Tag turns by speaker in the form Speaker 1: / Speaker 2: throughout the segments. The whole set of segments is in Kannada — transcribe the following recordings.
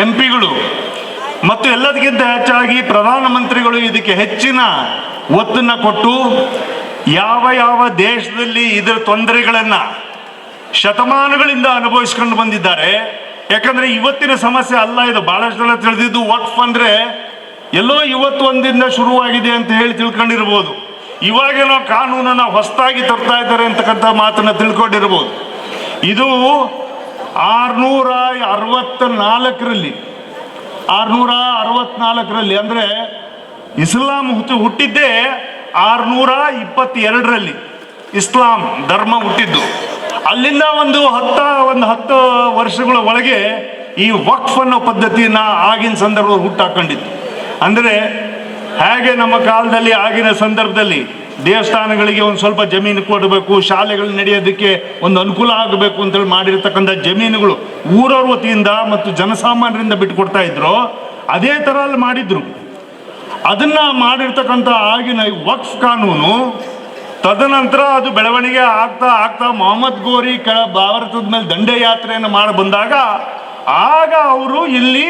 Speaker 1: ಎಂ ಪಿಗಳು ಮತ್ತು ಎಲ್ಲದಕ್ಕಿಂತ ಹೆಚ್ಚಾಗಿ ಪ್ರಧಾನಮಂತ್ರಿಗಳು ಇದಕ್ಕೆ ಹೆಚ್ಚಿನ ಒತ್ತನ್ನು ಕೊಟ್ಟು ಯಾವ ಯಾವ ದೇಶದಲ್ಲಿ ಇದರ ತೊಂದರೆಗಳನ್ನು ಶತಮಾನಗಳಿಂದ ಅನುಭವಿಸ್ಕೊಂಡು ಬಂದಿದ್ದಾರೆ. ಯಾಕಂದರೆ ಇವತ್ತಿನ ಸಮಸ್ಯೆ ಅಲ್ಲ, ಇದು ಬಹಳಷ್ಟು ಜನ ತಿಳಿದಿದ್ದು. ವಕ್ಫ್ ಅಂದ್ರೆ ಎಲ್ಲೋ ಇವತ್ತು ಒಂದಿಂದ ಶುರುವಾಗಿದೆ ಅಂತ ಹೇಳಿ ತಿಳ್ಕೊಂಡಿರ್ಬೋದು. ಇವಾಗೇನೋ ಕಾನೂನನ್ನು ಹೊಸದಾಗಿ ತರ್ತಾ ಇದ್ದಾರೆ ಅಂತಕ್ಕಂಥ ಮಾತನ್ನು ತಿಳ್ಕೊಂಡಿರ್ಬೋದು. ಇದು ಆರ್ನೂರ ಅರವತ್ತ ನಾಲ್ಕರಲ್ಲಿ ಆರುನೂರ ಅರವತ್ನಾಲ್ಕರಲ್ಲಿ ಅಂದ್ರೆ ಇಸ್ಲಾಂ ಹುಟ್ಟು ಹುಟ್ಟಿದ್ದೇ ಆರುನೂರ ಇಪ್ಪತ್ತೆರಡರಲ್ಲಿ ಇಸ್ಲಾಂ ಧರ್ಮ ಹುಟ್ಟಿದ್ದು. ಅಲ್ಲಿಂದ ಒಂದು ಹತ್ತ, ಒಂದು ಹತ್ತು ವರ್ಷಗಳ ಒಳಗೆ ಈ ವಕ್ಫ್ ಅನ್ನೋ ಪದ್ಧತಿಯನ್ನ ಆಗಿನ ಸಂದರ್ಭದಲ್ಲಿ ಹುಟ್ಟಾಕೊಂಡಿತ್ತು. ಅಂದರೆ ಹೇಗೆ ನಮ್ಮ ಕಾಲದಲ್ಲಿ ಆಗಿನ ಸಂದರ್ಭದಲ್ಲಿ ದೇವಸ್ಥಾನಗಳಿಗೆ ಒಂದು ಸ್ವಲ್ಪ ಜಮೀನು ಕೊಡಬೇಕು, ಶಾಲೆಗಳು ನಡೆಯೋದಕ್ಕೆ ಒಂದು ಅನುಕೂಲ ಆಗಬೇಕು ಅಂತೇಳಿ ಮಾಡಿರ್ತಕ್ಕಂಥ ಜಮೀನುಗಳು ಊರವ್ರ ವತಿಯಿಂದ ಮತ್ತು ಜನಸಾಮಾನ್ಯರಿಂದ ಬಿಟ್ಟುಕೊಡ್ತಾ ಇದ್ರು. ಅದೇ ಥರ ಅಲ್ಲಿ ಮಾಡಿದ್ರು. ಅದನ್ನ ಮಾಡಿರ್ತಕ್ಕಂಥ ಆಗಿನ ವಕ್ಫ್ ಕಾನೂನು ತದನಂತರ ಅದು ಬೆಳವಣಿಗೆ ಆಗ್ತಾ ಆಗ್ತಾ ಮೊಹಮ್ಮದ್ ಗೋರಿ ಕೆಳ ಭಾರತದ ಮೇಲೆ ದಂಡಯಾತ್ರೆಯನ್ನು ಮಾಡಿ ಬಂದಾಗ ಆಗ ಅವರು ಇಲ್ಲಿ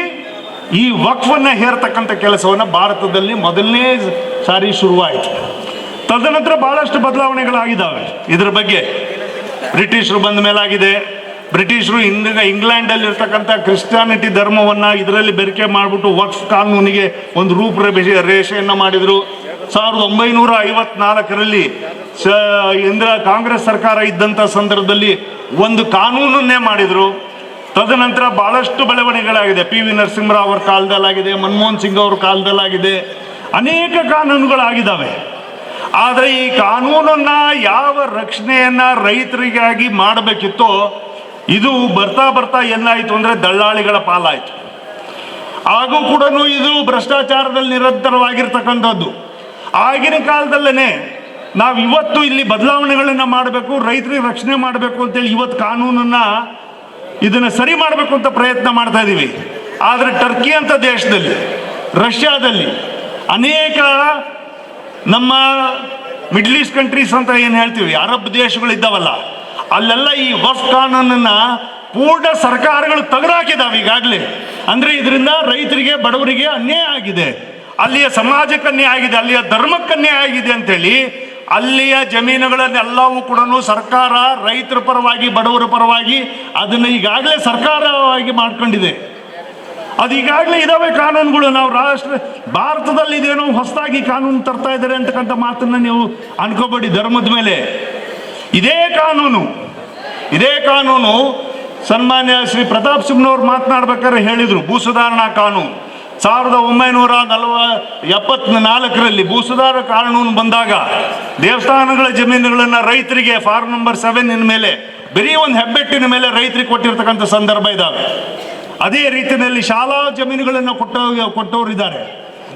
Speaker 1: ಈ ವಕ್ಫನ್ನ ಹೇರ್ತಕ್ಕಂಥ ಕೆಲಸವನ್ನು ಭಾರತದಲ್ಲಿ ಮೊದಲನೇ ಸಾರಿ ಶುರುವಾಯಿತು. ತದನಂತರ ಬಹಳಷ್ಟು ಬದಲಾವಣೆಗಳಾಗಿದ್ದಾವೆ. ಇದರ ಬಗ್ಗೆ ಬ್ರಿಟಿಷರು ಬಂದ ಮೇಲಾಗಿದೆ. ಬ್ರಿಟಿಷರು ಇಂದ ಇಂಗ್ಲೆಂಡಲ್ಲಿ ಇರ್ತಕ್ಕಂಥ ಕ್ರಿಶ್ಚಿಯಾನಿಟಿ ಧರ್ಮವನ್ನ ಇದರಲ್ಲಿ ಬೆರಕೆ ಮಾಡಿಬಿಟ್ಟು ವಕ್ಫ್ ಕಾನೂನಿಗೆ ಒಂದು ರೂಪರೇಷೆ ರೇಷೆಯನ್ನು ಮಾಡಿದರು. ಸಾವಿರದ ಒಂಬೈನೂರ ಐವತ್ನಾಲ್ಕರಲ್ಲಿ ಸ, ಇಂದ್ರ ಕಾಂಗ್ರೆಸ್ ಸರ್ಕಾರ ಇದ್ದಂಥ ಸಂದರ್ಭದಲ್ಲಿ ಒಂದು ಕಾನೂನನ್ನೇ ಮಾಡಿದರು. ತದನಂತರ ಬಹಳಷ್ಟು ಬೆಳವಣಿಗೆಗಳಾಗಿದೆ. ಪಿ ವಿ ನರಸಿಂಹರಾವ್ ಅವ್ರ ಕಾಲದಲ್ಲಾಗಿದೆ, ಮನಮೋಹನ್ ಸಿಂಗ್ ಅವ್ರ ಕಾಲದಲ್ಲಾಗಿದೆ. ಅನೇಕ ಕಾನೂನುಗಳಾಗಿದ್ದಾವೆ. ಆದರೆ ಈ ಕಾನೂನನ್ನ ಯಾವ ರಕ್ಷಣೆಯನ್ನ ರೈತರಿಗಾಗಿ ಮಾಡಬೇಕಿತ್ತೋ, ಇದು ಬರ್ತಾ ಬರ್ತಾ ಏನಾಯಿತು ಅಂದ್ರೆ ದಳ್ಳಾಳಿಗಳ ಪಾಲಾಯಿತು. ಹಾಗೂ ಕೂಡ ಇದು ಭ್ರಷ್ಟಾಚಾರದಲ್ಲಿ ನಿರಂತರವಾಗಿರ್ತಕ್ಕಂಥದ್ದು ಆಗಿನ ಕಾಲದಲ್ಲೇ ನಾವು ಇವತ್ತು ಇಲ್ಲಿ ಬದಲಾವಣೆಗಳನ್ನ ಮಾಡಬೇಕು, ರೈತರಿಗೆ ರಕ್ಷಣೆ ಮಾಡಬೇಕು ಅಂತೇಳಿ ಇವತ್ತು ಕಾನೂನನ್ನ ಇದನ್ನ ಸರಿ ಮಾಡಬೇಕು ಅಂತ ಪ್ರಯತ್ನ ಮಾಡ್ತಾ ಇದ್ದೀವಿ ಆದರೆ ಟರ್ಕಿ ಅಂತ ದೇಶದಲ್ಲಿ, ರಷ್ಯಾದಲ್ಲಿ ಅನೇಕ ನಮ್ಮ ಮಿಡ್ಲ್ ಈಸ್ಟ್ ಕಂಟ್ರೀಸ್ ಅಂತ ಏನು ಹೇಳ್ತೀವಿ? ಅರಬ್ ದೇಶಗಳಿದ್ದಾವಲ್ಲ. ಅಲ್ಲೆಲ್ಲ ಈ ವಫ್ ಕಾನೂನನ್ನ ಪೂರ್ಣ ಸರ್ಕಾರಗಳು ತೆಗೆದಾಕಿದಾವೆ ಈಗಾಗಲೇ. ಅಂದ್ರೆ ಇದರಿಂದ ರೈತರಿಗೆ, ಬಡವರಿಗೆ ಅನ್ಯಾಯ ಆಗಿದೆ. ಅಲ್ಲಿಯ ಸಮಾಜಕ್ಕೆ ಅನ್ಯಾಯ ಆಗಿದೆ, ಅಲ್ಲಿಯ ಧರ್ಮಕ್ಕೆ ಅನ್ಯಾಯ ಆಗಿದೆ ಅಂತೇಳಿ ಅಲ್ಲಿಯ ಜಮೀನುಗಳನ್ನೆಲ್ಲವೂ ಕೂಡ ಸರ್ಕಾರ ರೈತರ ಪರವಾಗಿ, ಬಡವರ ಪರವಾಗಿ ಅದನ್ನು ಈಗಾಗಲೇ ಸರ್ಕಾರವಾಗಿ ಮಾಡ್ಕೊಂಡಿದೆ. ಅದು ಈಗಾಗಲೇ ಇದಾವೆ ಕಾನೂನುಗಳು. ನಾವು ರಾಷ್ಟ್ರ ಭಾರತದಲ್ಲಿ ಇದೇನೋ ಹೊಸದಾಗಿ ಕಾನೂನು ತರ್ತಾ ಇದ್ದಾರೆ ಅಂತಕ್ಕಂಥ ಮಾತನ್ನ ನೀವು ಅನ್ಕೋಬೇಡಿ ಧರ್ಮದ ಮೇಲೆ. ಇದೇ ಕಾನೂನು. ಇದೇ ಕಾನೂನು. ಸನ್ಮಾನ್ಯ ಶ್ರೀ ಪ್ರತಾಪ್ ಸಿಂಹನವ್ರು ಮಾತನಾಡ್ಬೇಕಾದ್ರೆ ಹೇಳಿದರು ಭೂ ಸುಧಾರಣಾ ಕಾನೂನು. ಸಾವಿರದ ಒಂಬೈನೂರ ನಲವ ಎಪ್ಪತ್ ನಾಲ್ಕರಲ್ಲಿ ಭೂ ಸುಧಾರ ಕಾನೂನು ಬಂದಾಗ ದೇವಸ್ಥಾನಗಳ ಜಮೀನುಗಳನ್ನು ರೈತರಿಗೆ ಫಾರ್ಮ್ ನಂಬರ್ ಸೆವೆನ್ ಮೇಲೆ, ಬರೀ ಒಂದು ಹೆಬ್ಬೆಟ್ಟಿನ ಮೇಲೆ ರೈತರಿಗೆ ಕೊಟ್ಟಿರ್ತಕ್ಕಂಥ ಸಂದರ್ಭ ಇದ್ದಾವೆ ಅದೇ ರೀತಿಯಲ್ಲಿ ಶಾಲಾ ಜಮೀನುಗಳನ್ನು ಕೊಟ್ಟ ಕೊಟ್ಟವರಿದ್ದಾರೆ.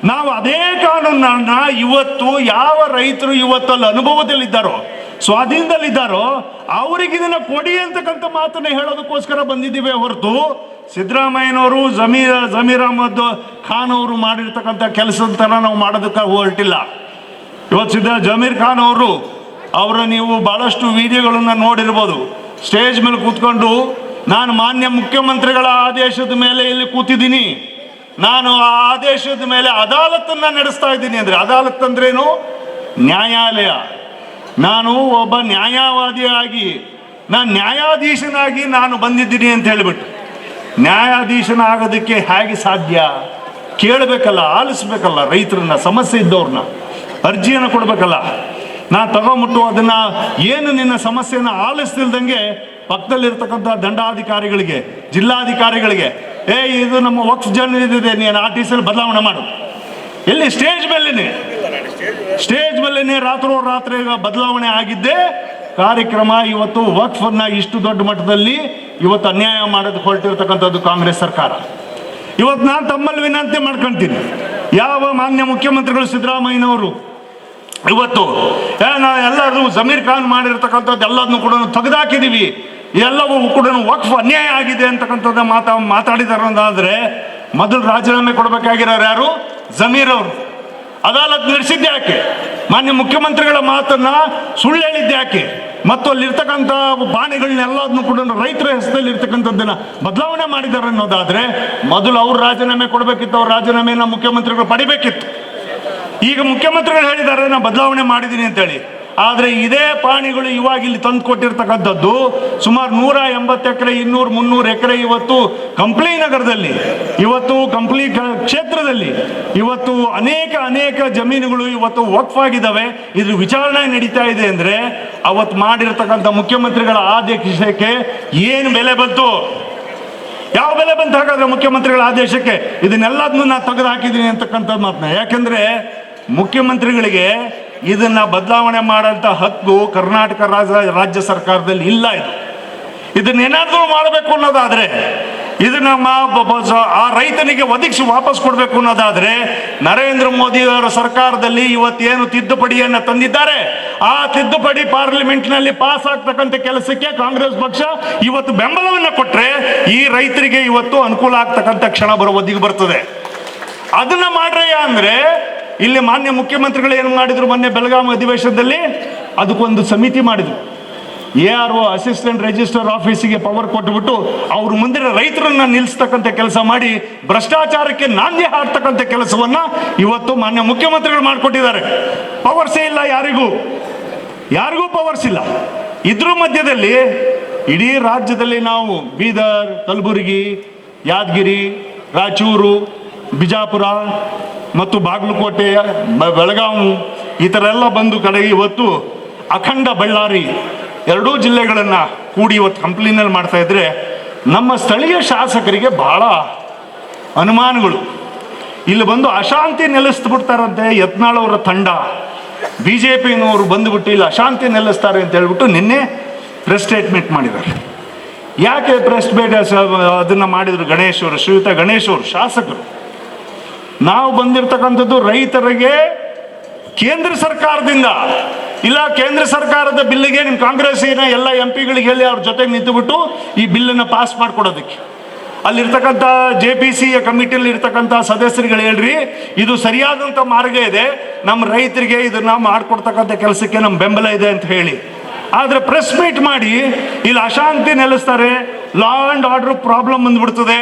Speaker 1: ನಾವು ಅದೇ ಕಾನೂನನ್ನ ಇವತ್ತು ಯಾವ ರೈತರು ಇವತ್ತಲ್ಲಿ ಅನುಭವದಲ್ಲಿದ್ದಾರೋ, ಸ್ವಾಧೀನದಲ್ಲಿದ್ದಾರೋ, ಅವರಿಗೆ ಇದನ್ನ ಕೊಡಿ ಅಂತಕ್ಕಂಥ ಮಾತನ್ನ ಹೇಳೋದಕ್ಕೋಸ್ಕರ ಬಂದಿದ್ದೀವಿ ಹೊರತು ಸಿದ್ದರಾಮಯ್ಯನವರು ಜಮೀರ ಜಮೀರ್ ಅಹಮದ್ ಖಾನ್ ಅವರು ಮಾಡಿರ್ತಕ್ಕಂಥ ಕೆಲಸದ ಥರ ನಾವು ಮಾಡೋದಕ್ಕೆ ಹೊರಟಿಲ್ಲ. ಇವತ್ತು ಸಿದ್ದ, ಜಮೀರ್ ಖಾನ್ ಅವರು ಅವರ ನೀವು ಬಹಳಷ್ಟು ವಿಡಿಯೋಗಳನ್ನು ನೋಡಿರ್ಬೋದು. ಸ್ಟೇಜ್ ಮೇಲೆ ಕೂತ್ಕೊಂಡು ನಾನು ಮಾನ್ಯ ಮುಖ್ಯಮಂತ್ರಿಗಳ ಆದೇಶದ ಮೇಲೆ ಇಲ್ಲಿ ಕೂತಿದ್ದೀನಿ. ನಾನು ಆ ಆದೇಶದ ಮೇಲೆ ಅದಾಲತನ್ನ ನಡೆಸ್ತಾ ಇದ್ದೀನಿ ಅಂದ್ರೆ ಅದಾಲತ್ ಅಂದ್ರೇನು? ನ್ಯಾಯಾಲಯ. ನಾನು ಒಬ್ಬ ನ್ಯಾಯವಾದಿಯಾಗಿ, ನಾನು ನ್ಯಾಯಾಧೀಶನಾಗಿ ನಾನು ಬಂದಿದ್ದೀನಿ ಅಂತ ಹೇಳಿಬಿಟ್ಟು. ನ್ಯಾಯಾಧೀಶನ ಆಗೋದಕ್ಕೆ ಹೇಗೆ ಸಾಧ್ಯ? ಕೇಳಬೇಕಲ್ಲ, ಆಲಿಸ್ಬೇಕಲ್ಲ ರೈತರನ್ನ, ಸಮಸ್ಯೆ ಇದ್ದವ್ರನ್ನ. ಅರ್ಜಿಯನ್ನು ಕೊಡ್ಬೇಕಲ್ಲ. ನಾನು ತಗೊಂಬಿಟ್ಟು ಅದನ್ನ ಏನು ನಿನ್ನ ಸಮಸ್ಯೆನ ಆಲಿಸ್ತಿಲ್ದಂಗೆ ಪಕ್ಕದಲ್ಲಿರ್ತಕ್ಕಂಥ ದಂಡಾಧಿಕಾರಿಗಳಿಗೆ, ಜಿಲ್ಲಾಧಿಕಾರಿಗಳಿಗೆ, ಏ, ಇದು ನಮ್ಮ ವಕ್ಫ್ ಜನ ಇದಿದೆ ನೀನು ಆರ್ ಟಿ ಸಿ ಬದಲಾವಣೆ ಮಾಡು. ಎಲ್ಲಿ ಸ್ಟೇಜ್ ಮೇಲೇನೆ ಸ್ಟೇಜ್ ಮೇಲೇನೆ ರಾತ್ರೋ ರಾತ್ರಿ ಬದಲಾವಣೆ ಆಗಿದ್ದೇ ಕಾರ್ಯಕ್ರಮ ಇವತ್ತು ವಕ್ಫನ್ನ ಇಷ್ಟು ದೊಡ್ಡ ಮಟ್ಟದಲ್ಲಿ ಇವತ್ತು ಅನ್ಯಾಯ ಮಾಡೋದು ಹೊರಟಿರ್ತಕ್ಕಂಥದ್ದು ಕಾಂಗ್ರೆಸ್ ಸರ್ಕಾರ. ಇವತ್ತು ನಾನು ತಮ್ಮಲ್ಲಿ ವಿನಂತಿ ಮಾಡ್ಕೊಂತೀನಿ. ಯಾವ ಮಾನ್ಯ ಮುಖ್ಯಮಂತ್ರಿಗಳು ಸಿದ್ದರಾಮಯ್ಯನವರು ಇವತ್ತು ಎಲ್ಲರೂ ಜಮೀರ್ ಖಾನ್ ಮಾಡಿರ್ತಕ್ಕಂಥದ್ದು ಎಲ್ಲದನ್ನು ಕೂಡ ತೆಗೆದಾಕಿದೀವಿ. ಎಲ್ಲವೂ ಕೂಡ ವಕ್ಫ್ ಅನ್ಯಾಯ ಆಗಿದೆ ಅಂತಕ್ಕಂಥದ್ದು ಮಾತಾ ಮಾತಾಡಿದಾರೆ ಮೊದಲು ರಾಜೀನಾಮೆ ಕೊಡಬೇಕಾಗಿರೋರು ಯಾರು? ಜಮೀರ್ ಅವರು. ಅದಾಲತ್ ನಡೆಸಿದ್ದೆ ಯಾಕೆ? ಮಾನ್ಯ ಮುಖ್ಯಮಂತ್ರಿಗಳ ಮಾತನ್ನ ಸುಳ್ಳು ಹೇಳಿದ್ದೆ ಯಾಕೆ? ಮತ್ತು ಅಲ್ಲಿರ್ತಕ್ಕಂಥ ಬಾಣಿಗಳನ್ನೆಲ್ಲದನ್ನು ಕೂಡ ರೈತರ ಹೆಸರಲ್ಲಿ ಇರ್ತಕ್ಕಂಥದ್ದನ್ನ ಬದಲಾವಣೆ ಮಾಡಿದ್ದಾರೆ ಅನ್ನೋದಾದ್ರೆ ಮೊದಲು ಅವ್ರು ರಾಜೀನಾಮೆ ಕೊಡಬೇಕಿತ್ತು, ಅವ್ರ ರಾಜೀನಾಮೆನ ಮುಖ್ಯಮಂತ್ರಿಗಳು ಪಡಿಬೇಕಿತ್ತು. ಈಗ ಮುಖ್ಯಮಂತ್ರಿಗಳು ಹೇಳಿದ್ದಾರೆ ನಾನು ಬದಲಾವಣೆ ಮಾಡಿದ್ದೀನಿ ಅಂತೇಳಿ. ಆದರೆ ಇದೇ ಪಾಣಿಗಳು ಇವಾಗ ಇಲ್ಲಿ ತಂದು ಕೊಟ್ಟಿರ್ತಕ್ಕಂಥದ್ದು ಸುಮಾರು ನೂರ ಎಂಬತ್ತು ಎಕರೆ, ಇನ್ನೂರು ಮುನ್ನೂರು ಎಕರೆ ಇವತ್ತು ಕಂಪ್ಲಿ ನಗರದಲ್ಲಿ, ಇವತ್ತು ಕಂಪ್ಲಿ ಕ್ಷೇತ್ರದಲ್ಲಿ, ಇವತ್ತು ಅನೇಕ ಅನೇಕ ಜಮೀನುಗಳು ಇವತ್ತು ವಕ್ಫ್ ಆಗಿದ್ದಾವೆ ಇದ್ರ ವಿಚಾರಣೆ ನಡೀತಾ ಇದೆ ಅಂದ್ರೆ ಅವತ್ತು ಮಾಡಿರ್ತಕ್ಕಂಥ ಮುಖ್ಯಮಂತ್ರಿಗಳ ಆದೇಶಕ್ಕೆ ಏನು ಬೆಲೆ ಬಂತು? ಯಾವ ಬೆಲೆ ಬಂತ ಹಾಗಾದ್ರೆ ಮುಖ್ಯಮಂತ್ರಿಗಳ ಆದೇಶಕ್ಕೆ? ಇದನ್ನೆಲ್ಲದನ್ನು ನಾನು ತೆಗೆದು ಹಾಕಿದ್ದೀನಿ ಅಂತಕ್ಕಂಥದ್ದು ಮಾತನ್ನ ಯಾಕೆಂದ್ರೆ ಮುಖ್ಯಮಂತ್ರಿಗಳಿಗೆ ಇದನ್ನ ಬದಲಾವಣೆ ಮಾಡೋಂಥ ಹಕ್ಕು ಕರ್ನಾಟಕ ರಾಜ್ಯ ರಾಜ್ಯ ಸರ್ಕಾರದಲ್ಲಿ ಇಲ್ಲ ಇದು. ಇದನ್ನ ಏನಾದರೂ ಮಾಡಬೇಕು ಅನ್ನೋದಾದ್ರೆ, ಇದನ್ನ ಆ ರೈತನಿಗೆ ಒದಗಿಸಿ ವಾಪಸ್ ಕೊಡಬೇಕು ಅನ್ನೋದಾದ್ರೆ, ನರೇಂದ್ರ ಮೋದಿ ಅವರ ಸರ್ಕಾರದಲ್ಲಿ ಇವತ್ತೇನು ತಿದ್ದುಪಡಿಯನ್ನ ತಂದಿದ್ದಾರೆ? ಆ ತಿದ್ದುಪಡಿ ಪಾರ್ಲಿಮೆಂಟ್ನಲ್ಲಿ ಪಾಸ್ ಆಗ್ತಕ್ಕಂಥ ಕೆಲಸಕ್ಕೆ ಕಾಂಗ್ರೆಸ್ ಪಕ್ಷ ಇವತ್ತು ಬೆಂಬಲವನ್ನ ಕೊಟ್ರೆ ಈ ರೈತರಿಗೆ ಇವತ್ತು ಅನುಕೂಲ ಆಗ್ತಕ್ಕಂಥ ಕ್ಷಣ ಬರೋ ಒದಗಿ ಬರ್ತದೆ. ಅದನ್ನ ಮಾಡ್ರಯ್ಯ ಅಂದ್ರೆ ಇಲ್ಲಿ ಮಾನ್ಯ ಮುಖ್ಯಮಂತ್ರಿಗಳು ಏನು ಮಾಡಿದ್ರು? ಮೊನ್ನೆ ಬೆಳಗಾವಿ ಅಧಿವೇಶನದಲ್ಲಿ ಅದಕ್ಕೊಂದು ಸಮಿತಿ ಮಾಡಿದ್ರು. A R O assistant register ಆಫೀಸಿಗೆ ಪವರ್ ಕೊಟ್ಟುಬಿಟ್ಟು ಅವ್ರ ಮುಂದಿನ ರೈತರನ್ನ ನಿಲ್ಲಿಸ್ತಕ್ಕಂಥ ಕೆಲಸ ಮಾಡಿ, ಭ್ರಷ್ಟಾಚಾರಕ್ಕೆ ನಾಂದಿ ಹಾಡ್ತಕ್ಕಂಥ ಕೆಲಸವನ್ನ ಇವತ್ತು ಮಾನ್ಯ ಮುಖ್ಯಮಂತ್ರಿಗಳು ಮಾಡಿಕೊಟ್ಟಿದ್ದಾರೆ. ಪವರ್ಸೇ ಇಲ್ಲ ಯಾರಿಗೂ. ಯಾರಿಗೂ ಪವರ್ಸ್ ಇಲ್ಲ. ಇದ್ರ ಮಧ್ಯದಲ್ಲಿ ಇಡೀ ರಾಜ್ಯದಲ್ಲಿ ನಾವು ಬೀದರ್, ಕಲಬುರಗಿ, ಯಾದಗಿರಿ, ರಾಯಚೂರು, ಬಿಜಾಪುರ ಮತ್ತು ಬಾಗಲಕೋಟೆ ಬೆಳಗಾವಿ ಈ ಥರ ಎಲ್ಲ ಬಂದು ಕಡೆ ಇವತ್ತು ಅಖಂಡ ಬಳ್ಳಾರಿ ಎರಡೂ ಜಿಲ್ಲೆಗಳನ್ನು ಕೂಡಿ ಇವತ್ತು ಕಂಪ್ಲೀನಲ್ಲಿ ಮಾಡ್ತಾ ಇದ್ರೆ ನಮ್ಮ ಸ್ಥಳೀಯ ಶಾಸಕರಿಗೆ ಬಹಳ ಅನುಮಾನಗಳು. ಇಲ್ಲಿ ಬಂದು ಅಶಾಂತಿ ನೆಲೆಸ್ಬಿಡ್ತಾರಂತೆ ಯತ್ನಾಳ್ ಅವರ ತಂಡ. ಬಿ ಜೆ ಪಿನವರು ಬಂದುಬಿಟ್ಟು ಇಲ್ಲಿ ಅಶಾಂತಿ ನೆಲೆಸ್ತಾರೆ ಅಂತ ಹೇಳ್ಬಿಟ್ಟು ನಿನ್ನೆ ಪ್ರೆಸ್ ಸ್ಟೇಟ್ಮೆಂಟ್ ಮಾಡಿದ್ದಾರೆ. ಯಾಕೆ ಪ್ರೆಸ್ ಬೇಡ ಅದನ್ನು ಮಾಡಿದರು ಗಣೇಶ್ ಅವರು, ಶ್ರೀಯುತ ಗಣೇಶ್ ಅವರು, ಶಾಸಕರು? ನಾವು ಬಂದಿರತಕ್ಕಂಥದ್ದು ರೈತರಿಗೆ ಕೇಂದ್ರ ಸರ್ಕಾರದಿಂದ. ಇಲ್ಲ, ಕೇಂದ್ರ ಸರ್ಕಾರದ ಬಿಲ್ಲಿಗೆ ನಿಮ್ಮ ಕಾಂಗ್ರೆಸ್ಸಿನ ಎಲ್ಲ ಎಂ ಪಿಗಳಿಗೆ ಹೇಳಿ ಅವ್ರ ಜೊತೆಗೆ ನಿಂತುಬಿಟ್ಟು ಈ ಬಿಲ್ಲನ್ನು ಪಾಸ್ ಮಾಡಿಕೊಡೋದಕ್ಕೆ. ಅಲ್ಲಿರ್ತಕ್ಕಂಥ ಜೆ ಪಿ ಸಿ ಕಮಿಟಿಯಲ್ಲಿ ಇರ್ತಕ್ಕಂಥ ಸದಸ್ಯರುಗಳು ಹೇಳ್ರಿ, ಇದು ಸರಿಯಾದಂಥ ಮಾರ್ಗ ಇದೆ. ನಮ್ಮ ರೈತರಿಗೆ ಇದನ್ನ ಮಾಡಿಕೊಡ್ತಕ್ಕಂಥ ಕೆಲಸಕ್ಕೆ ನಮ್ಮ ಬೆಂಬಲ ಇದೆ ಅಂತ ಹೇಳಿ. ಆದರೆ ಪ್ರೆಸ್ ಮೀಟ್ ಮಾಡಿ, ಇಲ್ಲಿ ಅಶಾಂತಿ ನೆಲೆಸ್ತಾರೆ ಲಾ ಆ್ಯಂಡ್ ಆರ್ಡರ್ ಪ್ರಾಬ್ಲಮ್ ಬಂದ್ಬಿಡ್ತದೆ.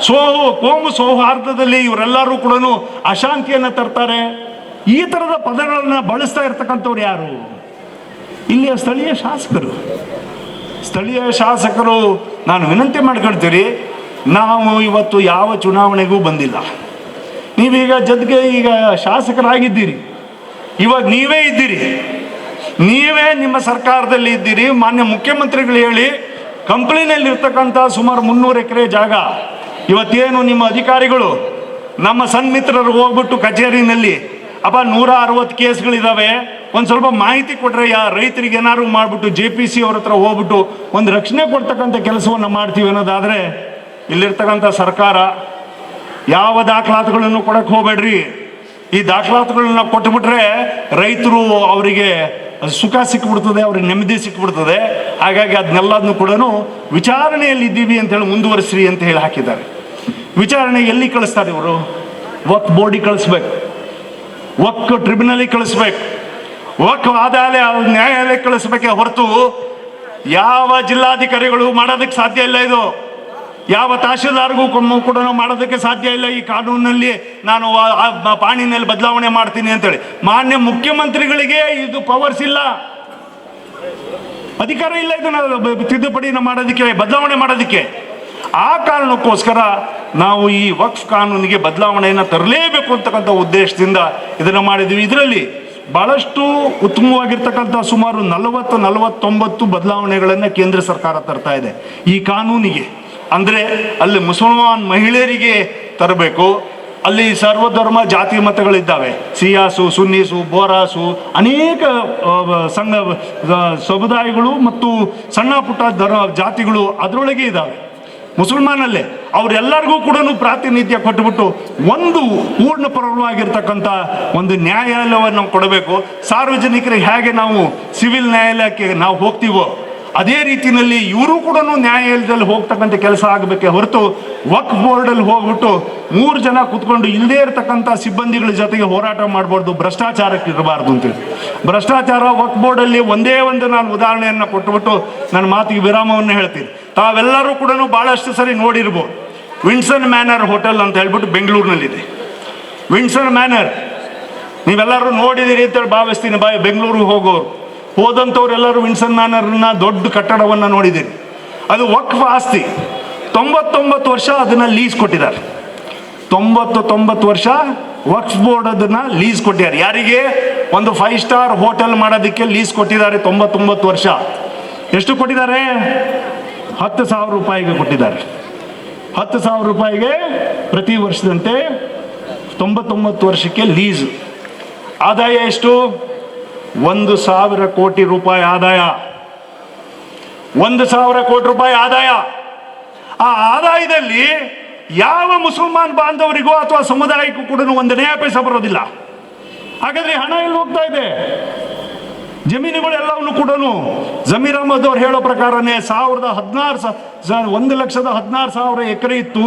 Speaker 1: ಸೋಹು, ಕೋಮು ಸೌಹಾರ್ದದಲ್ಲಿ ಇವರೆಲ್ಲರೂ ಕೂಡ ಅಶಾಂತಿಯನ್ನು ತರ್ತಾರೆ. ಈ ತರದ ಪದಗಳನ್ನು ಬಳಸ್ತಾ ಇರ್ತಕ್ಕಂಥವ್ರು ಯಾರು? ಇಲ್ಲಿಯ ಸ್ಥಳೀಯ ಶಾಸಕರು. ಸ್ಥಳೀಯ ಶಾಸಕರು, ನಾನು ವಿನಂತಿ ಮಾಡ್ಕೊಳ್ತೀರಿ, ನಾವು ಇವತ್ತು ಯಾವ ಚುನಾವಣೆಗೂ ಬಂದಿಲ್ಲ. ನೀವೀಗ ಜದ್ಗೆ ಈಗ ಶಾಸಕರಾಗಿದ್ದೀರಿ. ಇವಾಗ ನೀವೇ ಇದ್ದೀರಿ. ನೀವೇ ನಿಮ್ಮ ಸರ್ಕಾರದಲ್ಲಿ ಇದ್ದೀರಿ. ಮಾನ್ಯ ಮುಖ್ಯಮಂತ್ರಿಗಳು ಹೇಳಿ ಕಂಪ್ನಿನಲ್ಲಿ ಇರ್ತಕ್ಕಂಥ ಸುಮಾರು ಮುನ್ನೂರು ಎಕರೆ ಜಾಗ. ಇವತ್ತೇನು ನಿಮ್ಮ ಅಧಿಕಾರಿಗಳು ನಮ್ಮ ಸನ್ಮಿತ್ರರು ಹೋಗ್ಬಿಟ್ಟು ಕಚೇರಿನಲ್ಲಿ ಅಪ್ಪ ನೂರ ಅರವತ್ತು ಕೇಸ್ಗಳಿದ್ದಾವೆ ಒಂದು ಸ್ವಲ್ಪ ಮಾಹಿತಿ ಕೊಟ್ರೆ ಯಾ ರೈತರಿಗೆ ಏನಾದ್ರು ಮಾಡಿಬಿಟ್ಟು ಜೆ ಪಿ ಸಿ ಅವ್ರ ಹತ್ರ ಹೋಗ್ಬಿಟ್ಟು ಒಂದು ರಕ್ಷಣೆ ಕೊಡ್ತಕ್ಕಂಥ ಕೆಲಸವನ್ನು ಮಾಡ್ತೀವಿ ಅನ್ನೋದಾದ್ರೆ, ಇಲ್ಲಿರ್ತಕ್ಕಂಥ ಸರ್ಕಾರ ಯಾವ ದಾಖಲಾತಿಗಳನ್ನು ಕೊಡಕ್ಕೆ ಹೋಗಬೇಡ್ರಿ. ಈ ದಾಖಲಾತಿಗಳನ್ನ ಕೊಟ್ಬಿಟ್ರೆ ರೈತರು ಅವರಿಗೆ ಸುಖ ಸಿಕ್ಬಿಡ್ತದೆ, ಅವ್ರಿಗೆ ನೆಮ್ಮದಿ ಸಿಕ್ಬಿಡ್ತದೆ. ಹಾಗಾಗಿ ಅದನ್ನೆಲ್ಲದನ್ನು ಕೂಡ ವಿಚಾರಣೆಯಲ್ಲಿ ಇದ್ದೀವಿ ಅಂತ ಹೇಳಿ ಮುಂದುವರಿಸ್ರಿ ಅಂತ ಹೇಳಿ ಹಾಕಿದ್ದಾರೆ. ವಿಚಾರಣೆ ಎಲ್ಲಿ ಕಳಿಸ್ತಾರೆ ಇವರು? ವಕ್ ಬೋರ್ಡಿಗೆ ಕಳಿಸ್ಬೇಕು. ವಕ್ ಟ್ರಿಬ್ಯುನಲಿಗೆ ಕಳಿಸ್ಬೇಕು. ವಕ್ ಆದಾಯ, ನ್ಯಾಯಾಲಯಕ್ಕೆ ಕಳಿಸ್ಬೇಕೆ ಹೊರತು ಯಾವ ಜಿಲ್ಲಾಧಿಕಾರಿಗಳು ಮಾಡೋದಕ್ಕೆ ಸಾಧ್ಯ ಇಲ್ಲ ಇದು. ಯಾವ ತಹಶೀಲ್ದಾರ್ಗೂ ಕೂಡ ಮಾಡೋದಕ್ಕೆ ಸಾಧ್ಯ ಇಲ್ಲ. ಈ ಕಾನೂನಲ್ಲಿ ನಾನು ಪಾಣಿನಲ್ಲಿ ಬದಲಾವಣೆ ಮಾಡ್ತೀನಿ ಅಂತೇಳಿ. ಮಾನ್ಯ ಮುಖ್ಯಮಂತ್ರಿಗಳಿಗೆ ಇದು ಪವರ್ಸ್ ಇಲ್ಲ. ಅಧಿಕಾರ ಇಲ್ಲ ಇದನ್ನು ತಿದ್ದುಪಡಿ ಮಾಡೋದಕ್ಕೆ, ಬದಲಾವಣೆ ಮಾಡೋದಕ್ಕೆ. ಆ ಕಾರಣಕ್ಕೋಸ್ಕರ ನಾವು ಈ ವಕ್ಫ್ ಕಾನೂನಿಗೆ ಬದಲಾವಣೆಯನ್ನು ತರಲೇಬೇಕು ಅಂತಕ್ಕಂಥ ಉದ್ದೇಶದಿಂದ ಇದನ್ನು ಮಾಡಿದ್ವಿ. ಇದರಲ್ಲಿ ಬಹಳಷ್ಟು ಉತ್ತಮವಾಗಿರ್ತಕ್ಕಂಥ ಸುಮಾರು ನಲವತ್ತು ನಲವತ್ತೊಂಬತ್ತು ಬದಲಾವಣೆಗಳನ್ನು ಕೇಂದ್ರ ಸರ್ಕಾರ ತರ್ತಾ ಇದೆ. ಈ ಕಾನೂನಿಗೆ. ಅಂದರೆ ಅಲ್ಲಿ ಮುಸಲ್ಮಾನ್ ಮಹಿಳೆಯರಿಗೆ ತರಬೇಕು. ಅಲ್ಲಿ ಸರ್ವಧರ್ಮ ಜಾತಿ ಮತಗಳಿದ್ದಾವೆ. ಸಿಯಾಸು, ಸುನ್ನೀಸು, ಬೋರಾಸು ಅನೇಕ ಸಂಘ ಸಮುದಾಯಗಳು ಮತ್ತು ಸಣ್ಣ ಪುಟ್ಟ ಧರ್ಮ ಜಾತಿಗಳು ಅದರೊಳಗೆ ಇದ್ದಾವೆ. ಮುಸಲ್ಮಾನಲ್ಲೇ ಅವರೆಲ್ಲರಿಗೂ ಕೂಡ ಪ್ರಾತಿನಿಧ್ಯ ಕೊಟ್ಟುಬಿಟ್ಟು ಒಂದು ಪೂರ್ಣ ಪರವಾಗಿರ್ತಕ್ಕಂಥ ಒಂದು ನ್ಯಾಯಾಲಯವನ್ನು ಕೊಡಬೇಕು. ಸಾರ್ವಜನಿಕರಿಗೆ ಹೇಗೆ ನಾವು ಸಿವಿಲ್ ನ್ಯಾಯಾಲಯಕ್ಕೆ ನಾವು ಹೋಗ್ತೀವೋ ಅದೇ ರೀತಿಯಲ್ಲಿ ಇವರು ಕೂಡ ನ್ಯಾಯಾಲಯದಲ್ಲಿ ಹೋಗ್ತಕ್ಕಂಥ ಕೆಲಸ ಆಗಬೇಕೆ ಹೊರತು ವಕ್ ಬೋರ್ಡಲ್ಲಿ ಹೋಗ್ಬಿಟ್ಟು ಮೂರು ಜನ ಕುತ್ಕೊಂಡು ಇಲ್ಲದೇ ಇರತಕ್ಕಂಥ ಸಿಬ್ಬಂದಿಗಳ ಜೊತೆಗೆ ಹೋರಾಟ ಮಾಡಬಾರ್ದು, ಭ್ರಷ್ಟಾಚಾರಕ್ಕೆ ಇರಬಾರ್ದು ಅಂತೇಳಿ. ಭ್ರಷ್ಟಾಚಾರ ವಕ್ ಬೋರ್ಡಲ್ಲಿ ಒಂದೇ ಒಂದು ನಾನು ಉದಾಹರಣೆಯನ್ನು ಕೊಟ್ಟುಬಿಟ್ಟು ನನ್ನ ಮಾತಿಗೆ ವಿರಾಮವನ್ನು ಹೇಳ್ತೀನಿ. ತಾವೆಲ್ಲರೂ ಕೂಡ ಭಾಳಷ್ಟು ಸರಿ ನೋಡಿರ್ಬೋದು. ವಿನ್ಸನ್ ಮ್ಯಾನರ್ ಹೋಟೆಲ್ ಅಂತ ಹೇಳ್ಬಿಟ್ಟು ಬೆಂಗಳೂರಿನಲ್ಲಿದೆ. ವಿನ್ಸನ್ ಮ್ಯಾನರ್, ನೀವೆಲ್ಲರೂ ನೋಡಿದಿರಿ ಅಂತೇಳಿ ಭಾವಿಸ್ತೀನಿ. ಬಾಯ್ ಬೆಂಗಳೂರಿಗೆ ಹೋಗೋರು. ಹೋದಂಥವ್ರೆಲ್ಲರೂ ವಿನ್ಸನ್ ಮ್ಯಾನರ್ನ ದೊಡ್ಡ ಕಟ್ಟಡವನ್ನು ನೋಡಿದ್ದೀರಿ. ಅದು ವಕ್ಫ್ ಆಸ್ತಿ. ತೊಂಬತ್ತೊಂಬತ್ತು ವರ್ಷ ಅದನ್ನು ಲೀಸ್ ಕೊಟ್ಟಿದ್ದಾರೆ. ತೊಂಬತ್ತು ತೊಂಬತ್ತು ವರ್ಷ ವಕ್ಫ್ ಬೋರ್ಡ್ ಅದನ್ನ ಲೀಸ್ ಕೊಟ್ಟಿದ್ದಾರೆ. ಯಾರಿಗೆ? ಒಂದು ಫೈವ್ ಸ್ಟಾರ್ ಹೋಟೆಲ್ ಮಾಡೋದಕ್ಕೆ ಲೀಸ್ ಕೊಟ್ಟಿದ್ದಾರೆ ತೊಂಬತ್ತೊಂಬತ್ತು ವರ್ಷ. ಎಷ್ಟು ಕೊಟ್ಟಿದ್ದಾರೆ? ಹತ್ತು ಸಾವಿರ ರೂಪಾಯಿಗೆ ಕೊಟ್ಟಿದ್ದಾರೆ. ಹತ್ತು ಸಾವಿರ ರೂಪಾಯಿಗೆ ಪ್ರತಿ ವರ್ಷದಂತೆ ತೊಂಬತ್ತೊಂಬತ್ತು ವರ್ಷಕ್ಕೆ ಲೀಸ್. ಆದಾಯ ಎಷ್ಟು? ಒಂದು ಸಾವಿರ ಕೋಟಿ ರೂಪಾಯಿ ಆದಾಯ. ಒಂದು ಸಾವಿರ ಕೋಟಿ ರೂಪಾಯಿ ಆದಾಯ. ಆ ಆದಾಯದಲ್ಲಿ ಯಾವ ಮುಸಲ್ಮಾನ್ ಬಾಂಧವರಿಗೂ ಅಥವಾ ಸಮುದಾಯಕ್ಕೂ ಕೂಡ ಒಂದು ನ್ಯಾಯ ಪೈಸ ಬರೋದಿಲ್ಲ. ಹಾಗಾದ್ರೆ ಹಣ ಎಲ್ಲಿ ಹೋಗ್ತಾ ಇದೆ? ಜಮೀನುಗಳೆಲ್ಲವನ್ನು ಕೂಡ ಜಮೀರ್ ಅಹಮದ್ ಅವ್ರು ಹೇಳೋ ಪ್ರಕಾರನೇ ಸಾವಿರದ ಹದಿನಾರು ಒಂದು ಲಕ್ಷದ ಹದಿನಾರು ಸಾವಿರ ಎಕರೆ ಇತ್ತು.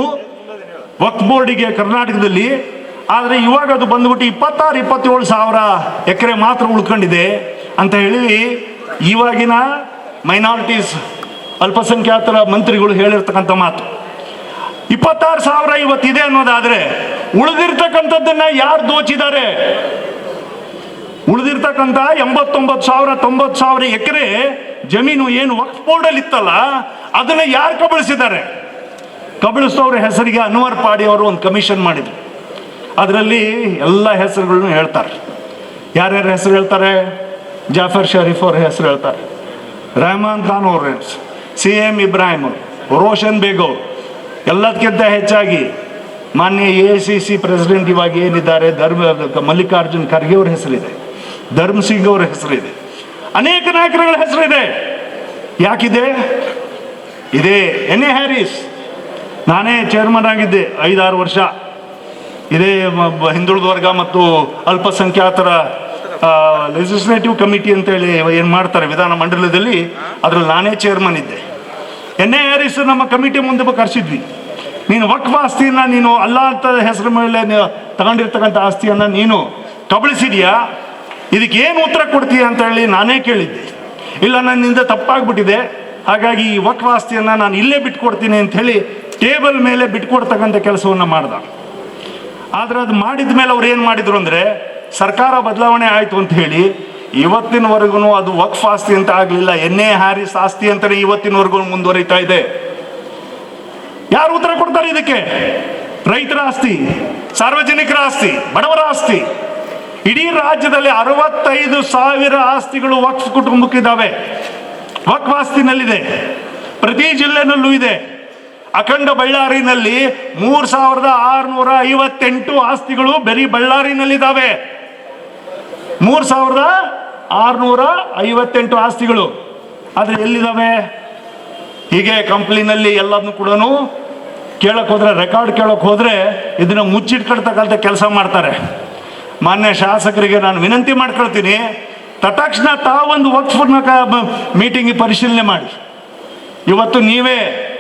Speaker 1: ವಕ್ಫ್ ಬೋರ್ಡಿಗೆ ಕರ್ನಾಟಕದಲ್ಲಿ ಆದರೆ ಇವಾಗ ಅದು ಬಂದ್ಬಿಟ್ಟು ಇಪ್ಪತ್ತಾರು, ಇಪ್ಪತ್ತೇಳು ಸಾವಿರ ಎಕರೆ ಮಾತ್ರ ಉಳ್ಕೊಂಡಿದೆ ಅಂತ ಹೇಳಿ ಇವಾಗಿನ ಮೈನಾರಿಟೀಸ್ ಅಲ್ಪಸಂಖ್ಯಾತರ ಮಂತ್ರಿಗಳು ಹೇಳಿರ್ತಕ್ಕಂಥ ಮಾತು. ಇಪ್ಪತ್ತಾರು ಸಾವಿರ ಇವತ್ತಿದೆ ಅನ್ನೋದಾದರೆ ಉಳಿದಿರ್ತಕ್ಕಂಥದ್ದನ್ನ ಯಾರು ದೋಚಿದ್ದಾರೆ? ಉಳಿದಿರ್ತಕ್ಕಂಥ ಎಂಬತ್ತೊಂಬತ್ತು ಸಾವಿರ, ತೊಂಬತ್ತು ಸಾವಿರ ಎಕರೆ ಜಮೀನು ಏನು ವಕ್ಫ್ ಬೋರ್ಡಲ್ಲಿ ಇತ್ತಲ್ಲ, ಅದನ್ನ ಯಾರು ಕಬಳಿಸಿದ್ದಾರೆ? ಕಬಳಿಸೋರ ಹೆಸರಿಗೆ ಅನ್ವರ್ ಪಾಡಿ ಅವರು ಒಂದು ಕಮಿಷನ್ ಮಾಡಿದ್ರು. ಅದರಲ್ಲಿ ಎಲ್ಲ ಹೆಸರುಗಳನ್ನು ಹೇಳ್ತಾರೆ. ಯಾರ್ಯಾರ ಹೆಸರು ಹೇಳ್ತಾರೆ? ಜಾಫರ್ ಶರೀಫ್ ಅವ್ರ ಹೆಸರು ಹೇಳ್ತಾರೆ. ರೆಹಮಾನ್ ಖಾನ್ ಅವ್ರ ಸಿ ಎಂ ಇಬ್ರಾಹಿಮ್ ರೋಷನ್ ಬೇಗ್ ಅವರು. ಎಲ್ಲದಕ್ಕಿಂತ ಹೆಚ್ಚಾಗಿ ಮಾನ್ಯ ಎ ಸಿ ಸಿ ಪ್ರೆಸಿಡೆಂಟ್ ಇವಾಗ ಏನಿದ್ದಾರೆ? ಧರ್ಮ, ಮಲ್ಲಿಕಾರ್ಜುನ್ ಖರ್ಗೆ ಅವ್ರ ಹೆಸರಿದೆ. ಧರ್ಮ್ ಸಿಂಗ್ ಅವ್ರ ಹೆಸರಿದೆ. ಅನೇಕ ನಾಯಕರುಗಳ ಹೆಸರಿದೆ. ಯಾಕಿದೆ? ಇದೇ ಎನ್ ಎ ಹ್ಯಾರಿಸ್. ನಾನೇ ಚೇರ್ಮನ್ ಆಗಿದ್ದೆ ಐದಾರು ವರ್ಷ. ಇದೇ ಹಿಂದುಳಿದ ವರ್ಗ ಮತ್ತು ಅಲ್ಪಸಂಖ್ಯಾತರ ಲೆಜಿಸ್ಲೇಟಿವ್ ಕಮಿಟಿ ಅಂತೇಳಿ ಏನು ಮಾಡ್ತಾರೆ ವಿಧಾನ ಮಂಡಲದಲ್ಲಿ, ಅದ್ರಲ್ಲಿ ನಾನೇ ಚೇರ್ಮನ್ ಇದ್ದೆ. ಎನ್ ಎ ಆರ್ ಎಸ್ ನಮ್ಮ ಕಮಿಟಿ ಮುಂದೆ ಕರೆಸಿದ್ವಿ. ನೀನು ವಕ್ಫ್ ಆಸ್ತಿಯನ್ನು ನೀನು ಅಲ್ಲ ಅಂತ ಹೆಸರು ಮೇಲೆ ತಗೊಂಡಿರ್ತಕ್ಕಂಥ ಆಸ್ತಿಯನ್ನು ನೀನು ಕಬಳಿಸಿದೆಯಾ? ಇದಕ್ಕೆ ಏನು ಉತ್ತರ ಕೊಡ್ತೀಯ ಅಂತ ಹೇಳಿ ನಾನೇ ಕೇಳಿದ್ದೆ. ಇಲ್ಲ ನನ್ನಿಂದ ತಪ್ಪಾಗ್ಬಿಟ್ಟಿದೆ. ಹಾಗಾಗಿ ಈ ವಕ್ಫ್ ಆಸ್ತಿಯನ್ನು ನಾನು ಇಲ್ಲೇ ಬಿಟ್ಕೊಡ್ತೀನಿ ಅಂತ ಹೇಳಿ ಟೇಬಲ್ ಮೇಲೆ ಬಿಟ್ಕೊಡ್ತಕ್ಕಂಥ ಕೆಲಸವನ್ನು ಮಾಡ್ದ. ಆದ್ರೆ ಅದು ಮಾಡಿದ ಮೇಲೆ ಅವ್ರು ಏನು ಮಾಡಿದ್ರು ಅಂದ್ರೆ, ಸರ್ಕಾರ ಬದಲಾವಣೆ ಆಯಿತು ಅಂತ ಹೇಳಿ ಇವತ್ತಿನವರೆಗೂ ಅದು ವಕ್ಫ್ ಆಸ್ತಿ ಅಂತ ಆಗಲಿಲ್ಲ. ಎನ್ ಎ ಹ್ಯಾರಿಸ್ ಆಸ್ತಿ ಅಂತಲೇ ಇವತ್ತಿನವರೆಗೂ ಮುಂದುವರಿತಾ ಇದೆ. ಯಾರು ಉತ್ತರ ಕೊಡ್ತಾರೆ ಇದಕ್ಕೆ? ರೈತರ ಆಸ್ತಿ, ಸಾರ್ವಜನಿಕರ ಆಸ್ತಿ, ಬಡವರ ಆಸ್ತಿ. ಇಡೀ ರಾಜ್ಯದಲ್ಲಿ ಅರವತ್ತೈದು ಸಾವಿರ ಆಸ್ತಿಗಳು ವಕ್ಫ್ ಕುಟುಂಬಕ್ಕಿದ್ದಾವೆ ವಕ್ಫ್ ಆಸ್ತಿನಲ್ಲಿದೆ. ಪ್ರತಿ ಜಿಲ್ಲೆನಲ್ಲೂ ಇದೆ. ಅಖಂಡ ಬಳ್ಳಾರಿನಲ್ಲಿ ಮೂರ್ ಸಾವಿರದ ಆರುನೂರ ಐವತ್ತೆಂಟು ಆಸ್ತಿಗಳು ಬರೀ ಬಳ್ಳಾರಿನಲ್ಲಿದ್ದಾವೆ. ಮೂರ್ ಸಾವಿರದ ಆರುನೂರ ಐವತ್ತೆಂಟು ಆಸ್ತಿಗಳು. ಆದ್ರೆ ಎಲ್ಲಿದ್ದಾವೆ? ಹೀಗೆ ಕಂಪ್ನಿನಲ್ಲಿ ಎಲ್ಲದನ್ನು ಕೂಡ ಕೇಳಕ್ ಹೋದ್ರೆ, ರೆಕಾರ್ಡ್ ಕೇಳಕ್ ಹೋದ್ರೆ ಇದನ್ನ ಮುಚ್ಚಿಟ್ಕೊಳ್ತಕ್ಕಂಥ ಕೆಲಸ ಮಾಡ್ತಾರೆ. ಮಾನ್ಯ ಶಾಸಕರಿಗೆ ನಾನು ವಿನಂತಿ ಮಾಡ್ಕೊಳ್ತೀನಿ ತಟಾಕ್ಷಣ ತಾವೊಂದು ವಕ್ಫ್ನ ಮೀಟಿಂಗ್ ಪರಿಶೀಲನೆ ಮಾಡಿ. ಇವತ್ತು ನೀವೇ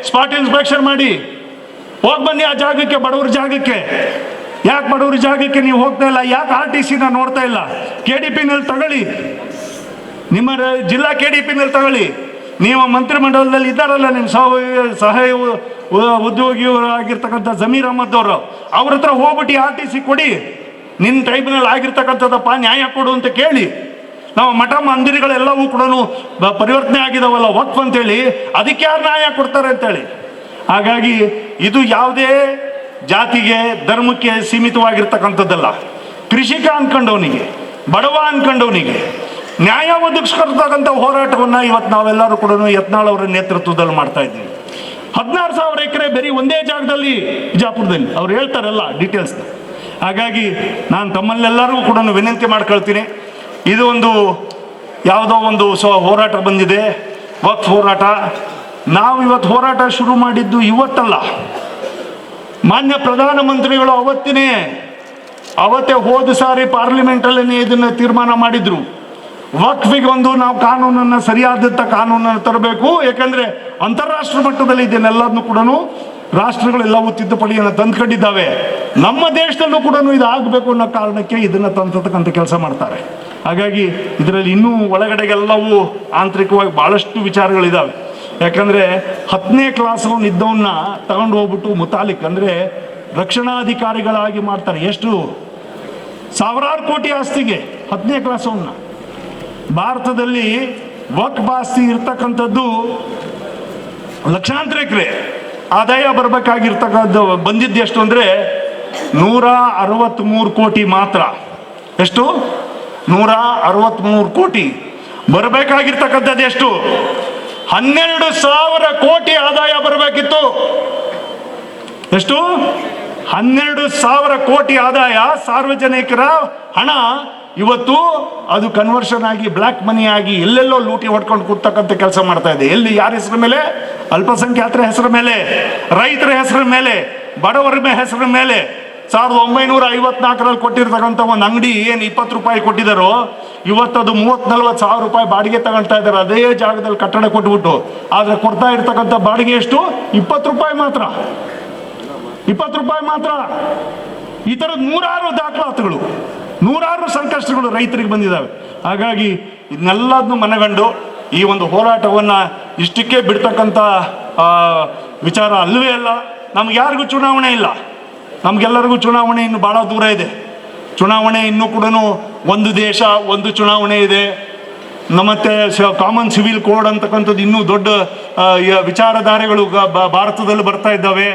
Speaker 1: ಸ್ಪಾಟ್ ಇನ್ಸ್ಪೆಕ್ಷನ್ ಮಾಡಿ. ಹೋಗಿ ಬನ್ನಿ ಆ ಜಾಗಕ್ಕೆ, ಬಡವ್ರ ಜಾಗಕ್ಕೆ. ಯಾಕೆ ಬಡವ್ರ ಜಾಗಕ್ಕೆ ನೀವು ಹೋಗ್ತಾ ಇಲ್ಲ? ಯಾಕೆ ಆರ್ ಟಿ ಸಿನ ನೋಡ್ತಾ ಇಲ್ಲ? ಕೆ ಡಿ ಪಿನಲ್ಲಿ ತಗೊಳ್ಳಿ. ನಿಮ್ಮ ಜಿಲ್ಲಾ ಕೆ ಡಿ ಪಿನಲ್ಲಿ ತಗೊಳ್ಳಿ. ನೀವು ಮಂತ್ರಿಮಂಡಲದಲ್ಲಿ ಇದ್ದಾರಲ್ಲ ನಿಮ್ಮ ಸಹ ಸಹಾಯ ಉದ್ಯೋಗಿಯವರಾಗಿರ್ತಕ್ಕಂಥ ಜಮೀರ್ ಅಹಮದ್ ಅವರು. ಅವ್ರ ಹತ್ರ ಹೋಗ್ಬಿಟ್ಟು ಆರ್ ಟಿ ಸಿ ಕೊಡಿ. ನಿನ್ನ ಟೈಮ್ನಲ್ಲಿ ಆಗಿರ್ತಕ್ಕಂಥದ್ದಪ್ಪ ನ್ಯಾಯ ಕೊಡು ಅಂತ ಕೇಳಿ. ನಾವು ಮಠ ಮಂದಿರಗಳೆಲ್ಲವೂ ಕೂಡ ಪರಿವರ್ತನೆ ಆಗಿದಾವಲ್ಲ ವಕ್ಫ್ ಅಂತೇಳಿ ಅದಕ್ಕೆ ಯಾರು ನ್ಯಾಯ ಕೊಡ್ತಾರೆ ಅಂತೇಳಿ. ಹಾಗಾಗಿ ಇದು ಯಾವುದೇ ಜಾತಿಗೆ, ಧರ್ಮಕ್ಕೆ ಸೀಮಿತವಾಗಿರ್ತಕ್ಕಂಥದ್ದಲ್ಲ. ಕೃಷಿಕ ಅನ್ಕೊಂಡವನಿಗೆ, ಬಡವ ಅನ್ಕೊಂಡವನಿಗೆ ನ್ಯಾಯ ಒದಗಿಸ್ಕೊಡ್ತಕ್ಕಂಥ ಹೋರಾಟವನ್ನು ಇವತ್ತು ನಾವೆಲ್ಲರೂ ಕೂಡ ಯತ್ನಾಳ್ ಅವರ ನೇತೃತ್ವದಲ್ಲಿ ಮಾಡ್ತಾ ಇದ್ದೀವಿ. ಹದಿನಾರು ಸಾವಿರ ಎಕರೆ ಬರೀ ಒಂದೇ ಜಾಗದಲ್ಲಿ ಬಿಜಾಪುರದಲ್ಲಿ. ಅವ್ರು ಹೇಳ್ತಾರಲ್ಲ ಡೀಟೇಲ್ಸ್ ಹಾಗಾಗಿ ನಾನು ತಮ್ಮಲ್ಲೆಲ್ಲರಿಗೂ ಕೂಡ ವಿನಂತಿ ಮಾಡ್ಕೊಳ್ತೀನಿ. ಇದು ಒಂದು ಯಾವುದೋ ಒಂದು ಸ ಹೋರಾಟ ಬಂದಿದೆ. ವಕ್ ಹೋರಾಟ. ನಾವು ಇವತ್ತು ಹೋರಾಟ ಶುರು ಮಾಡಿದ್ದು ಇವತ್ತಲ್ಲ. ಮಾನ್ಯ ಪ್ರಧಾನಮಂತ್ರಿಗಳು ಅವತ್ತಿನೇ, ಅವತ್ತೇ ಹೋದ ಸಾರಿ ಪಾರ್ಲಿಮೆಂಟಲ್ಲೇ ಇದನ್ನು ತೀರ್ಮಾನ ಮಾಡಿದ್ರು. ವಕ್ಫಿಗೆ ಒಂದು ನಾವು ಕಾನೂನನ್ನು ಸರಿಯಾದಂಥ ಕಾನೂನನ್ನು ತರಬೇಕು. ಯಾಕಂದ್ರೆ ಅಂತಾರಾಷ್ಟ್ರ ಮಟ್ಟದಲ್ಲಿ ಇದನ್ನೆಲ್ಲದನ್ನು ಕೂಡ ರಾಷ್ಟ್ರಗಳೆಲ್ಲವೂ ತಿದ್ದುಪಡಿಯನ್ನು ತಂದ್ಕೊಂಡಿದ್ದಾವೆ. ನಮ್ಮ ದೇಶದಲ್ಲೂ ಕೂಡ ಇದು ಆಗಬೇಕು ಅನ್ನೋ ಕಾರಣಕ್ಕೆ ಇದನ್ನು ತಂತಕ್ಕಂಥ ಕೆಲಸ ಮಾಡ್ತಾರೆ. ಹಾಗಾಗಿ ಇದರಲ್ಲಿ ಇನ್ನೂ ಒಳಗಡೆಗೆಲ್ಲವೂ ಆಂತರಿಕವಾಗಿ ಭಾಳಷ್ಟು ವಿಚಾರಗಳಿದ್ದಾವೆ ಯಾಕಂದರೆ ಹತ್ತನೇ ಕ್ಲಾಸ್ ಇದ್ದವನ್ನ ತಗೊಂಡು ಹೋಗ್ಬಿಟ್ಟು ಮುತಾಲಿಕ್ ಅಂದರೆ ರಕ್ಷಣಾಧಿಕಾರಿಗಳಾಗಿ ಮಾಡ್ತಾರೆ. ಎಷ್ಟು? ಸಾವಿರಾರು ಕೋಟಿ ಆಸ್ತಿಗೆ ಹತ್ತನೇ ಕ್ಲಾಸ್ ಅವನ್ನ ಭಾರತದಲ್ಲಿ ವಕ್ ಆಸ್ತಿ ಇರ್ತಕ್ಕಂಥದ್ದು ಲಕ್ಷಾಂತರ ಎಕರೆ. ಆದಾಯ ಬರಬೇಕಾಗಿರ್ತಕ್ಕಂಥ ಬಂದಿದ್ದು ಎಷ್ಟು ಅಂದರೆ ನೂರ ಅರವತ್ತ್ಮೂರು ಕೋಟಿ ಮಾತ್ರ. ಎಷ್ಟು? ನೂರ ಅರವತ್ತ್ಮೂರು ಕೋಟಿ. ಬರಬೇಕಾಗಿರ್ತಕ್ಕಂಥದ್ದು ಎಷ್ಟು? ಹನ್ನೆರಡು ಸಾವಿರ ಕೋಟಿ ಆದಾಯ ಬರಬೇಕಿತ್ತು. ಎಷ್ಟು? ಹನ್ನೆರಡು ಸಾವಿರ ಕೋಟಿ ಆದಾಯ ಸಾರ್ವಜನಿಕರ ಹಣ. ಇವತ್ತು ಅದು ಕನ್ವರ್ಷನ್ ಆಗಿ ಬ್ಲ್ಯಾಕ್ ಮನಿ ಆಗಿ ಎಲ್ಲೆಲ್ಲೋ ಲೂಟಿ ಹೊಡ್ಕೊಂಡು ಕೂತಕ್ಕಂಥ ಕೆಲಸ ಮಾಡ್ತಾ ಇದೆ. ಎಲ್ಲಿ, ಯಾರ ಹೆಸರ ಮೇಲೆ? ಅಲ್ಪಸಂಖ್ಯಾತರ ಹೆಸರ ಮೇಲೆ, ರೈತರ ಹೆಸರ ಮೇಲೆ, ಬಡವರ ಹೆಸರ ಮೇಲೆ ಸಾವಿರದ ಒಂಬೈನೂರ ಐವತ್ನಾಲ್ಕರಲ್ಲಿ ಕೊಟ್ಟಿರ್ತಕ್ಕಂಥ ಒಂದು ಅಂಗಡಿ ಏನು ಇಪ್ಪತ್ತು ರೂಪಾಯಿ ಕೊಟ್ಟಿದ್ದಾರೋ, ಇವತ್ತದು ಮೂವತ್ತು ನಲ್ವತ್ತು ಸಾವಿರ ರೂಪಾಯಿ ಬಾಡಿಗೆ ತಗೊಳ್ತಾ ಇದ್ದಾರೆ. ಅದೇ ಜಾಗದಲ್ಲಿ ಕಟ್ಟಡ ಕೊಟ್ಬಿಟ್ಟು. ಆದರೆ ಕೊಡ್ತಾ ಇರ್ತಕ್ಕಂಥ ಬಾಡಿಗೆ ಎಷ್ಟು? ಇಪ್ಪತ್ತು ರೂಪಾಯಿ ಮಾತ್ರ. ಇಪ್ಪತ್ತು ರೂಪಾಯಿ ಮಾತ್ರ. ಈ ಥರದ ನೂರಾರು ದಾಖಲಾತಿಗಳು, ನೂರಾರು ಸಂಕಷ್ಟಗಳು ರೈತರಿಗೆ ಬಂದಿದ್ದಾವೆ. ಹಾಗಾಗಿ ಇದನ್ನೆಲ್ಲದನ್ನು ಮನಗಂಡು ಈ ಒಂದು ಹೋರಾಟವನ್ನು ಇಷ್ಟಕ್ಕೆ ಬಿಡ್ತಕ್ಕಂಥ ವಿಚಾರ ಅಲ್ಲವೇ ಅಲ್ಲ. ನಮ್ಗೆ ಯಾರಿಗೂ ಚುನಾವಣೆ ಇಲ್ಲ. ನಮಗೆಲ್ಲರಿಗೂ ಚುನಾವಣೆ ಇನ್ನು ಭಾಳ ದೂರ ಇದೆ. ಚುನಾವಣೆ ಇನ್ನೂ ಕೂಡ ಒಂದು ದೇಶ, ಒಂದು ಚುನಾವಣೆ ಇದೆ. ನಮ್ಮತ್ತೆ ಕಾಮನ್ ಸಿವಿಲ್ ಕೋಡ್ ಅಂತಕ್ಕಂಥದ್ದು ಇನ್ನೂ ದೊಡ್ಡ ವಿಚಾರಧಾರೆಗಳು ಭಾರತದಲ್ಲಿ ಬರ್ತಾ ಇದ್ದಾವೆ.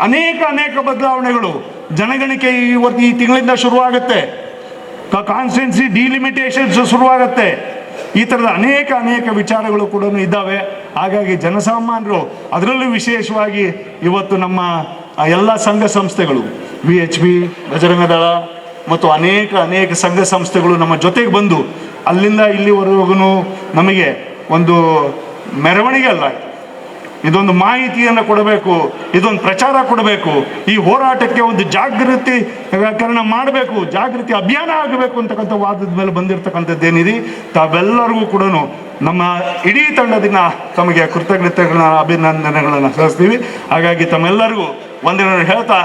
Speaker 1: ಅನೇಕ ಅನೇಕ ಬದಲಾವಣೆಗಳು. ಜನಗಣಿಕೆ ಇವತ್ತು ಈ ತಿಂಗಳಿಂದ ಶುರುವಾಗುತ್ತೆ. ಕಾನ್ಸ್ಟಿಟ್ಯೂನ್ಸಿ ಡಿಲಿಮಿಟೇಷನ್ಸ್ ಶುರುವಾಗುತ್ತೆ. ಈ ಥರದ ಅನೇಕ ಅನೇಕ ವಿಚಾರಗಳು ಕೂಡ ಇದ್ದಾವೆ ಹಾಗಾಗಿ ಜನಸಾಮಾನ್ಯರು ಅದರಲ್ಲೂ ವಿಶೇಷವಾಗಿ ಇವತ್ತು ನಮ್ಮ ಎಲ್ಲ ಸಂಘ ಸಂಸ್ಥೆಗಳು ವಿ ಎಚ್ ಬಿ ಬಜರಂಗದಳ ಮತ್ತು ಅನೇಕ ಅನೇಕ ಸಂಘ ಸಂಸ್ಥೆಗಳು ನಮ್ಮ ಜೊತೆಗೆ ಬಂದು ಅಲ್ಲಿಂದ ಇಲ್ಲಿವರೆಗೂ ನಮಗೆ ಒಂದು ಮೆರವಣಿಗೆ ಅಲ್ಲ. ಇದೊಂದು ಮಾಹಿತಿಯನ್ನು ಕೊಡಬೇಕು, ಇದೊಂದು ಪ್ರಚಾರ ಕೊಡಬೇಕು, ಈ ಹೋರಾಟಕ್ಕೆ ಒಂದು ಜಾಗೃತಿ ಕರಣ ಮಾಡಬೇಕು, ಜಾಗೃತಿ ಅಭಿಯಾನ ಆಗಬೇಕು ಅಂತಕ್ಕಂಥ ವಾದದ ಮೇಲೆ ಬಂದಿರತಕ್ಕಂಥದ್ದೇನಿದೆ, ತಾವೆಲ್ಲರಿಗೂ ಕೂಡ ನಮ್ಮ ಇಡೀ ತಂಡದಿಂದ ತಮಗೆ ಕೃತಜ್ಞತೆಗಳನ್ನ, ಅಭಿನಂದನೆಗಳನ್ನು ಸಲ್ಲಿಸ್ತೀವಿ. ಹಾಗಾಗಿ ತಮ್ಮೆಲ್ಲರಿಗೂ ಒಂದಿನ ಹೇಳ್ತಾ